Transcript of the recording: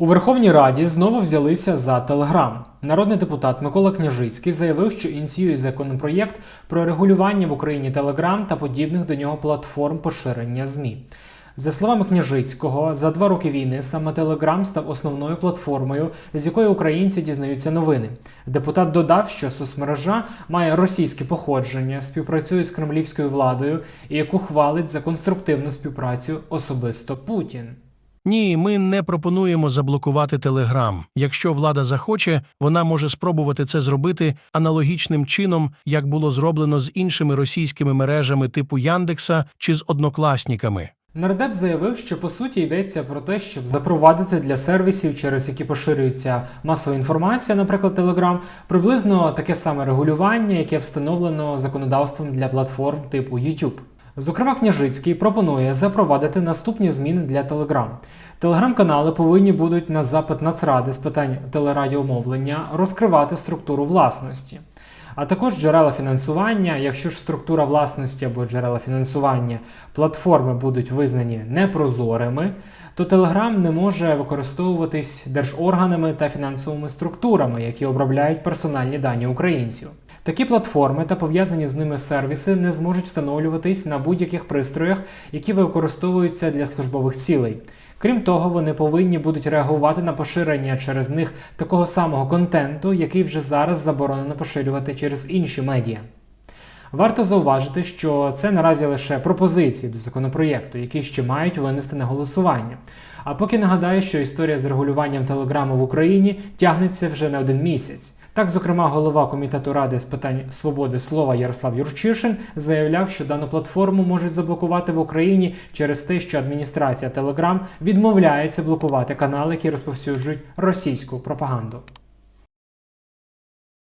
У Верховній Раді знову взялися за Телеграм. Народний депутат Микола Княжицький заявив, що ініціює законопроєкт про регулювання в Україні Телеграм та подібних до нього платформ поширення ЗМІ. За словами Княжицького, за два роки війни саме Телеграм став основною платформою, з якої українці дізнаються новини. Депутат додав, що соцмережа має російське походження, співпрацює з кремлівською владою і яку хвалить за конструктивну співпрацю особисто Путін. Ні, ми не пропонуємо заблокувати Телеграм. Якщо влада захоче, вона може спробувати це зробити аналогічним чином, як було зроблено з іншими російськими мережами типу Яндекса чи з однокласниками. Нардеп заявив, що по суті йдеться про те, щоб запровадити для сервісів, через які поширюється масова інформація, наприклад, Telegram, приблизно таке саме регулювання, яке встановлено законодавством для платформ типу YouTube. Зокрема, Княжицький пропонує запровадити наступні зміни для Telegram. Телеграм-канали повинні будуть на запит Нацради з питань телерадіомовлення розкривати структуру власності а також джерела фінансування. Якщо ж структура власності або джерела фінансування платформи будуть визнані непрозорими, то Telegram не може використовуватись держорганами та фінансовими структурами, які обробляють персональні дані українців. Такі платформи та пов'язані з ними сервіси не зможуть встановлюватись на будь-яких пристроях, які використовуються для службових цілей. Крім того, вони повинні будуть реагувати на поширення через них такого самого контенту, який вже зараз заборонено поширювати через інші медіа. Варто зауважити, що це наразі лише пропозиції до законопроєкту, які ще мають винести на голосування. А поки нагадаю, що історія з регулюванням телеграму в Україні тягнеться вже не один місяць. Так, зокрема, голова комітету ради з питань свободи слова Ярослав Юрчишин заявляв, що дану платформу можуть заблокувати в Україні через те, що адміністрація Telegram відмовляється блокувати канали, які розповсюджують російську пропаганду.